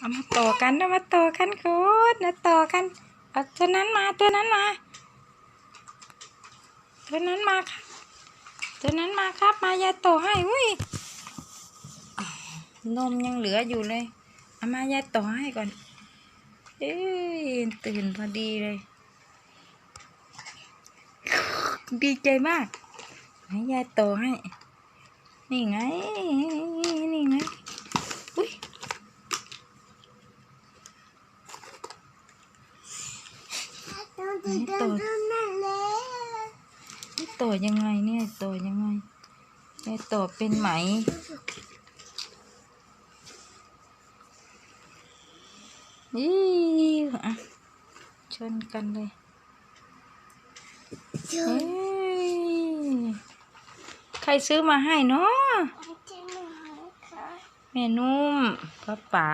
เอามาต่อกันเอามาต่อกันคตรนะต่อกันเอาตัวนั้นมาตัวนั้นมา ตัวนั้นมาครับตัวนั้นมาครับ มายายต่อให้อุ้ยนมยังเหลืออยู่เลยเอามายายต่อให้ก่อนเอ้ยตื่นพอดีเลย ดีใจมากให้ยายต่อให้ นี่ไง นี่ไง อุ้ย ต่อยังไงเนี่ยต่อยังไงยายต่อเป็นไหมนี่อะชนกันเลยเฮ้ยใครซื้อมาให้เนาะแม่นุ่มป้าป๋า